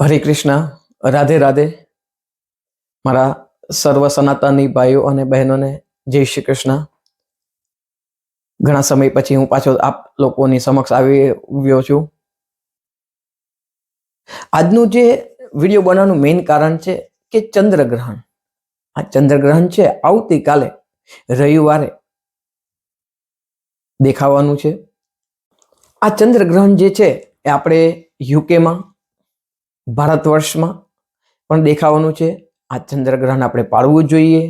હરે કૃષ્ણ, રાધે રાધે. મારા સર્વ સનાતની ભાઈઓ અને બહેનોને જય શ્રી કૃષ્ણ. ઘણા સમય પછી હું પાછો આપ લોકોની સમક્ષ આવી આવ્યો છું. આજનું જે વીડિયો બનાવવાનું મેઇન કારણ છે કે ચંદ્રગ્રહણ. આ ચંદ્રગ્રહણ છે આવતીકાલે રવિવારે દેખાવાનું છે. આ ચંદ્રગ્રહણ જે છે એ આપણે યુકેમાં ભારત વર્ષમાં પણ દેખાવાનું છે. આ ચંદ્રગ્રહણ આપણે પાળવું જોઈએ.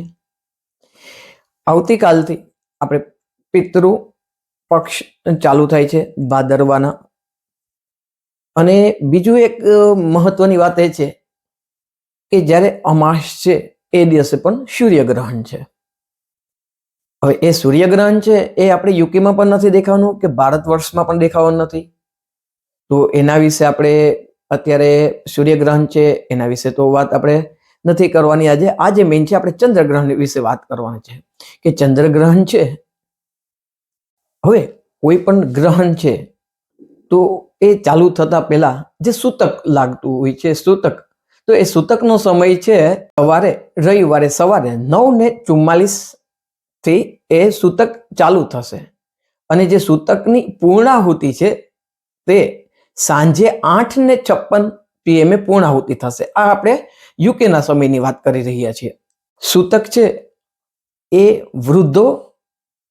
આવતીકાલથી આપણે પિતૃ પક્ષ ચાલુ થાય છે ભાદરવાના. અને બીજું એક મહત્વની વાત એ છે કે જ્યારે અમાસ છે એ દિવસે પણ સૂર્યગ્રહણ છે. હવે એ સૂર્યગ્રહણ છે એ આપણે યુકેમાં પણ નથી દેખાવાનું કે ભારત વર્ષમાં પણ દેખાવાનું નથી. તો એના વિશે આપણે અત્યારે સૂર્યગ્રહણ છે, એના વિશે તો વાત આપણે નથી કરવાની આજે. આજે મેઇન છે આપણે ચંદ્રગ્રહણ વિશે વાત કરવાની છે. કે ચંદ્રગ્રહણ છે, હવે કોઈ પણ ગ્રહણ છે, તો એ ચાલુ થતા પહેલા જે સૂતક લાગતું હોય છે, સૂતક, તો એ સૂતકનો સમય છે સવારે, રવિવારે સવારે નવ ને ચુમ્માલીસથી એ સૂતક ચાલુ થશે. અને જે સૂતકની પૂર્ણાહુતિ છે, તે સાંજે આઠ ને છપ્પન પીએમએ પૂર્ણાહુતિ થશે. આ આપણે યુકેના સમયની વાત કરી રહ્યા છીએ. સૂતક છે એ વૃદ્ધો,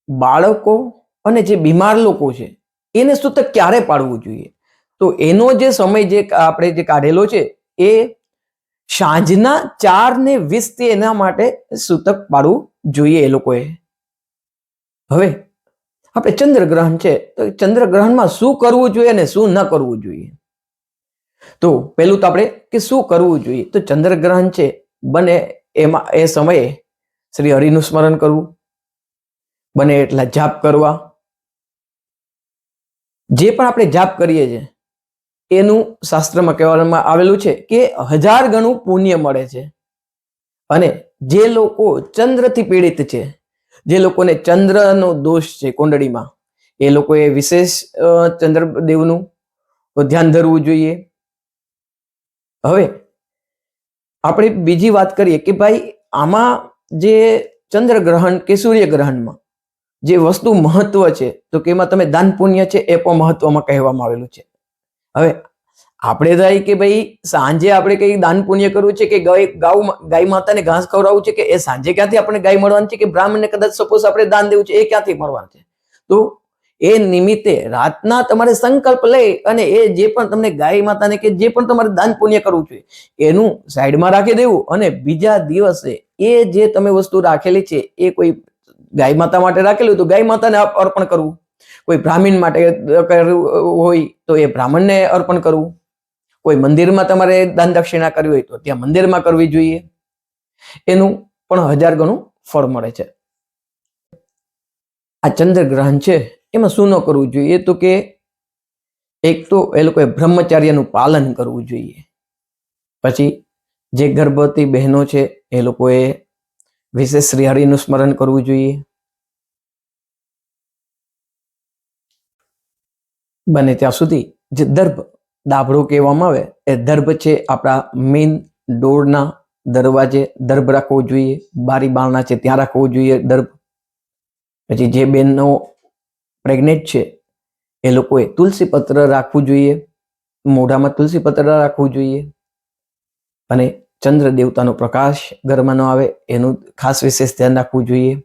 બાળકો અને જે બીમાર લોકો છે, એને સૂતક ક્યારે પાડવું જોઈએ? તો એનો જે સમય જે આપણે જે કાઢેલો છે, એ સાંજના ચાર ને વીસથી એના માટે સૂતક પાડવું જોઈએ એ લોકોએ. હવે આપણે ચંદ્રગ્રહણ છે, તો ચંદ્રગ્રહણમાં શું કરવું જોઈએ અને શું ન કરવું જોઈએ? તો પહેલું તો આપણે કે શું કરવું જોઈએ? તો ચંદ્રગ્રહણ છે, બને એમાં, એ સમયે શ્રી હરિનું સ્મરણ કરવું, બને એટલા જાપ કરવા. જે પણ આપણે જાપ કરીએ છીએ, એનું શાસ્ત્રમાં કહેવામાં આવેલું છે કે હજાર ગણું પુણ્ય મળે છે. અને જે લોકો ચંદ્રથી પીડિત છે જે લોકોને ચંદ્રનો દોષ છે કુંડળીમાં, એ લોકોએ વિશેષ ચંદ્રદેવનું ધ્યાન ધરવું જોઈએ. હવે, આપણે બીજી વાત કરીએ કે ભાઈ, આમાં જે ચંદ્રગ્રહણ કે સૂર્યગ્રહણમાં જે વસ્તુ મહત્વ છે, તો કે એમાં તમે દાન પુણ્ય છે, એ પણ મહત્વમાં કહેવામાં આવેલું છે. હવે આપણે થાય કે ભાઈ સાંજે આપણે કઈ દાન પુણ્ય કરવું છે કે ગાય ગાઉ ગાય માતાને ઘાસ ખવડાવવું છે કે એ સાંજે ક્યાંથી આપણે ગાય મળવાની છે કે બ્રાહ્મણને કદાચ સપોઝ આપણે દાન દેવું છે, એ ક્યાંથી મળવાનું છે? તો એ નિમિત્તે રાતના તમારે સંકલ્પ લઈ અને એ જે પણ તમને ગાય માતાને કે જે પણ તમારે દાન પુણ્ય કરવું છે, એનું સાઈડમાં રાખી દેવું અને બીજા દિવસે એ જે તમે વસ્તુ રાખેલી છે, એ કોઈ ગાય માતા માટે રાખેલું તો ગાય માતાને અર્પણ કરવું. કોઈ બ્રાહ્મણ માટે કરવું હોય તો એ બ્રાહ્મણને અર્પણ કરવું. કોઈ મંદિરમાં તમારે દાન દક્ષિણા કરવી હોય તો ત્યાં મંદિરમાં કરવી જોઈએ. એનું પણ હજાર ગણું ફળ મળે છે. આ ચંદ્રગ્રહણ છે, એમાં શું ન કરવું જોઈએ? તો કે એક તો એ લોકોએ બ્રહ્મચાર્યનું પાલન કરવું જોઈએ. પછી જે ગર્ભવતી બહેનો છે, એ લોકોએ વિશેષ શ્રીહરિનું સ્મરણ કરવું જોઈએ. બને ત્યાં સુધી જે દર્ભ દાભડો કહેવામાં આવે, એ દર્ભ છે આપણા મેઇન ડોરના દરવાજે દર્ભ રાખવો જોઈએ, બારી બારણા છે ત્યાં રાખવો જોઈએ દર્ભ. પછી જે બેનનો પ્રેગ્નેન્ટ છે, એ લોકોએ તુલસી પત્ર રાખવું જોઈએ, મોઢામાં તુલસી પત્ર રાખવું જોઈએ. અને ચંદ્ર દેવતાનો પ્રકાશ ઘરમાં ન આવે, એનું ખાસ વિશેષ ધ્યાન રાખવું જોઈએ.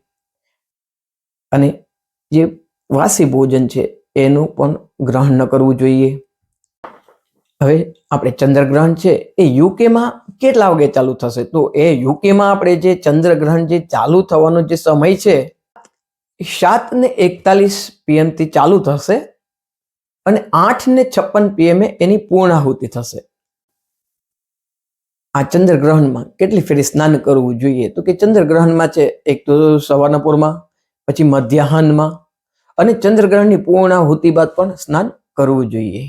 અને જે વાસી ભોજન છે, એનું પણ ગ્રહણ ન કરવું જોઈએ. હવે આપણે ચંદ્રગ્રહણ છે, એ યુકેમાં કેટલા વાગે ચાલુ થશે? તો એ યુકેમાં આપણે જે ચંદ્રગ્રહણ જે ચાલુ થવાનો જે સમય છે સાત ને એકતાલીસ પીએમથી ચાલુ થશે અને આઠ ને છપ્પન પીએમએ એની પૂર્ણાહુતિ થશે. આ ચંદ્રગ્રહણમાં કેટલી ફેરી સ્નાન કરવું જોઈએ? તો કે ચંદ્રગ્રહણમાં છે, એક તો સવારના પૂરમાં, પછી મધ્યાહનમાં અને ચંદ્રગ્રહણની પૂર્ણાહુતિ બાદ પણ સ્નાન કરવું જોઈએ.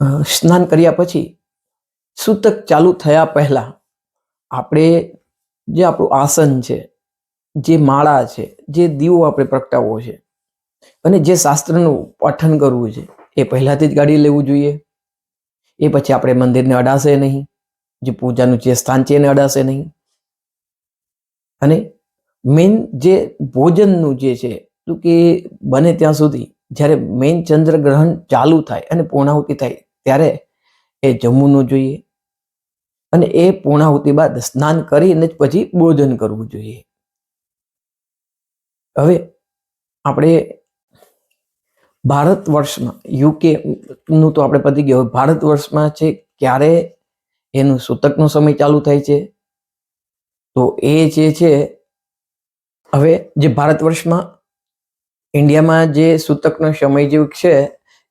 સ્નાન કર્યા પછી સૂતક ચાલુ થયા પહેલાં આપણે જે આપણું આસન છે, જે માળા છે, જે દીવો આપણે પ્રગટાવવો છે અને જે શાસ્ત્રનું પઠન કરવું છે, એ પહેલાંથી જ ગાડી લેવું જોઈએ. એ પછી આપણે મંદિરને અડાશે નહીં, જે પૂજાનું જે સ્થાન છે એને અડાશે નહીં. અને મેઇન જે ભોજનનું જે છે તો કે બને ત્યાં સુધી જ્યારે મેઇન ચંદ્રગ્રહણ ચાલુ થાય અને પૂર્ણાહુતિ થાય ત્યારે એ જમવું ન જોઈએ અને એ પૂર્ણાહુતિ બાદ સ્નાન કરીને જ પછી ભોજન કરવું જોઈએ. હવે આપણે ભારત વર્ષમાં, યુકે નું તો આપણે પતી ગયું ભારત વર્ષમાં છે ક્યારે એનું સૂતકનો સમય ચાલુ થાય છે? તો એ જે છે, હવે જે ભારત વર્ષમાં ઇન્ડિયામાં જે સૂતકનો સમય જે છે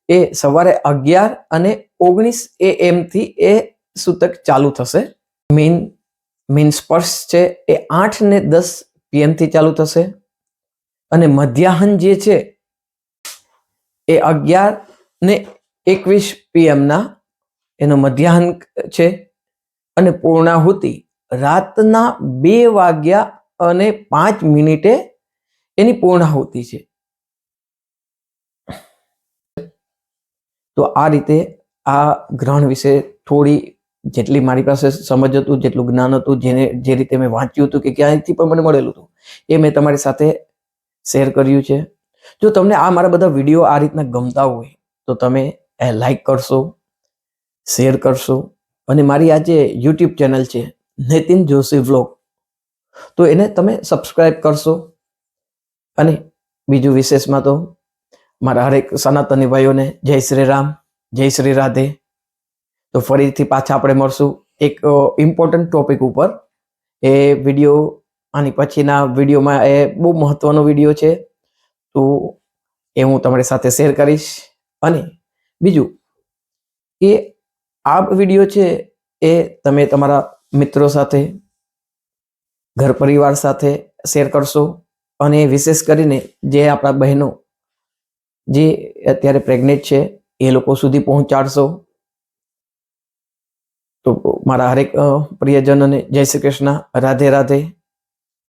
એ સવારે અગિયાર અને ઓગણીસ એ એમથી એ સૂતક ચાલુ થશે. મીન મેઇન સ્પર્શ છે એ આઠ ને દસ પીએમથી ચાલુ થશે. અને મધ્યાહન જે છે એ અગિયાર ને એકવીસ પીએમના એનો મધ્યાહન છે. અને પૂર્ણાહુતિ રાતના બે વાગ્યા અને પાંચ મિનિટે એની પૂર્ણાહુતિ છે. તો આ રીતે આ ગ્રહણ વિશે થોડી જેટલી મારી પાસે સમજ હતું, જેટલું જ્ઞાન હતું, જેને, જે રીતે મેં વાંચ્યું હતું કે ક્યાંયથી પણ મને મળેલું હતું, એ મેં તમારી સાથે શેર કર્યું છે. જો તમને આ મારા બધા વીડિયો આ રીતના ગમતા હોય, તો તમે એ લાઈક કરશો શેર કરશો. અને મારી આ જે યુટ્યુબ ચેનલ છે, નીતિન જોશી વ્લોગ તો એને તમે સબસ્ક્રાઈબ કરશો. અને બીજું વિશેષમાં તો મારા હરેક સનાતની ભાઈઓને જય શ્રી રામ, જય શ્રી રાધે. તો ફરીથી પાછા આપણે મળશું એક ઇમ્પોર્ટન્ટ ટોપિક ઉપર. એ વીડિયો આની પછીના વિડીયોમાં એ બહુ મહત્વનો વીડિયો છે. તો એ હું તમારી સાથે શેર કરીશ. અને બીજું કે આ વીડિયો છે એ તમે તમારા મિત્રો સાથે, ઘર પરિવાર સાથે શેર કરશો. અને વિશેષ કરીને જે આપણા બહેનો જે અત્યારે પ્રેગ્નેન્ટ છે, એ લોકો સુધી પહોંચાડશો. તો મારા હરેક પ્રિયજનોને જય શ્રી કૃષ્ણ. રાધે રાધે.